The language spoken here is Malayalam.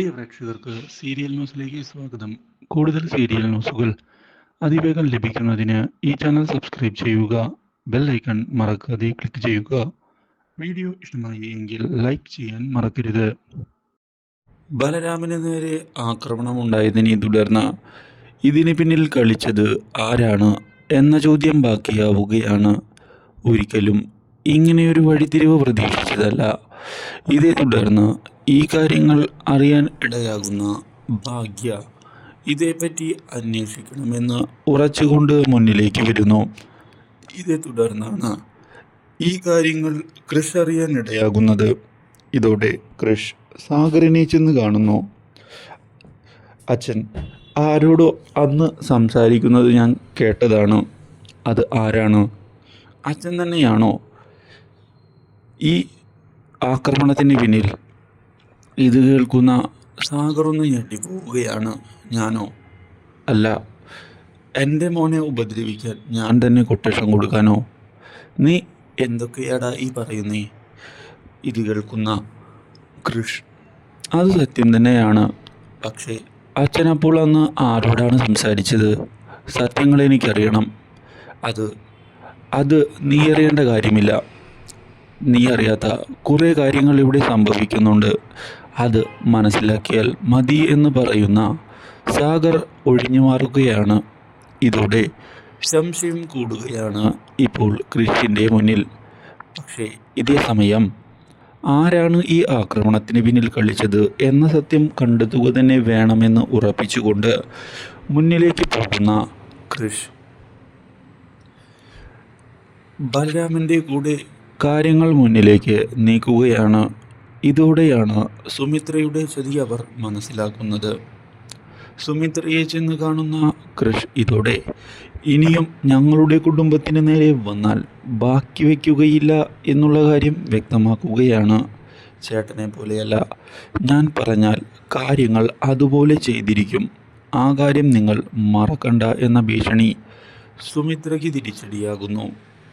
പ്രിയ പ്രേക്ഷകർക്ക് സീരിയൽ ന്യൂസിലേക്ക് സ്വാഗതം. കൂടുതൽ സീരിയൽ ന്യൂസുകൾ അതിവേഗം ലഭിക്കുന്നതിന് ഈ ചാനൽ സബ്സ്ക്രൈബ് ചെയ്യുക ബെൽ ഐക്കൺ മറക്കാതെ ക്ലിക്ക് ചെയ്യുക. വീഡിയോ ഇഷ്ടമായി എങ്കിൽ ലൈക്ക് ചെയ്യാൻ മറക്കരുത്. ബലരാമന് നേരെ ആക്രമണം ആക്രമണമുണ്ടായതിനെ തുടർന്ന് ഇതിന് പിന്നിൽ കളിച്ചത് ആരാണ് എന്ന ചോദ്യം ബാക്കിയാവുകയാണ്. ഒരിക്കലും ഇങ്ങനെയൊരു വഴിത്തിരിവ് പ്രതീക്ഷിച്ചതല്ല. ഇതേ തുടർന്ന് ഈ കാര്യങ്ങൾ അറിയാൻ ഇടയാകുന്ന ഭാഗ്യ ഇതേപ്പറ്റി അന്വേഷിക്കണമെന്ന് ഉറച്ചുകൊണ്ട് മുന്നിലേക്ക് വരുന്നു. ഇതേ തുടർന്നാണ് ഈ കാര്യങ്ങൾ ക്രിഷ് അറിയാൻ ഇടയാകുന്നത്. ഇതോടെ ക്രിഷ് സാഗറിനെ ചെന്ന് കാണുന്നു. അച്ഛൻ ആരോടോ അന്ന് സംസാരിക്കുന്നത് ഞാൻ കേട്ടതാണ്. അത് ആരാണ്? അച്ഛൻ തന്നെയാണോ? ഈ ആക്രമണത്തിന് പിന്നിൽ. ഇത് കേൾക്കുന്ന സാഗറൊന്ന് ഞെട്ടിപ്പോവുകയാണ് ഞാനോ? അല്ല എന്റെ മോനെ ഉപദ്രവിക്കാൻ ഞാൻ തന്നെ കൊട്ടേഷൻ കൊടുക്കാനോ? നീ എന്തൊക്കെയാടാ ഈ പറയുന്നേ? ഇത് കേൾക്കുന്ന കൃഷ് അത് സത്യം തന്നെയാണ്. പക്ഷേ അച്ഛനപ്പോൾ അന്ന് ആരോടാണ് സംസാരിച്ചത്? സത്യങ്ങൾ എനിക്കറിയണം. അത് അത് നീ അറിയേണ്ട കാര്യമില്ല. നീ അറിയാത്ത കുറേ കാര്യങ്ങൾ ഇവിടെ സംഭവിക്കുന്നുണ്ട്. അത് മനസ്സിലാക്കിയാൽ മതി എന്ന് പറയുന്ന സാഗർ ഒഴിഞ്ഞു മാറുകയാണ്. ഇതോടെ സംശയം കൂടുകയാണ് ഇപ്പോൾ കൃഷിന്റെ മുന്നിൽ. പക്ഷേ ഇതേ സമയം ആരാണ് ഈ ആക്രമണത്തിന് പിന്നിൽ കളിച്ചത് എന്ന സത്യം കണ്ടെത്തുക തന്നെ വേണമെന്ന് ഉറപ്പിച്ചുകൊണ്ട് മുന്നിലേക്ക് പോകുന്ന കൃഷ്. ബലരാമന്റെ കൂടെ കാര്യങ്ങൾ മുന്നിലേക്ക് നീക്കുകയാണ്. ഇതോടെയാണ് സുമിത്രയുടെ ചതി അവർ മനസ്സിലാക്കുന്നത്. സുമിത്രയെ ചെന്ന് കാണുന്ന കൃഷ് ഇതോടെ. ഇനിയും ഞങ്ങളുടെ കുടുംബത്തിന് നേരെ വന്നാൽ ബാക്കി വയ്ക്കുകയില്ല എന്നുള്ള കാര്യം വ്യക്തമാക്കുകയാണ്. ചേട്ടനെ പോലെയല്ല ഞാൻ പറഞ്ഞാൽ കാര്യങ്ങൾ അതുപോലെ ചെയ്തിരിക്കും. ആ കാര്യം നിങ്ങൾ മറക്കണ്ട എന്ന ഭീഷണി സുമിത്രയ്ക്ക് തിരിച്ചടിയാകുന്നു.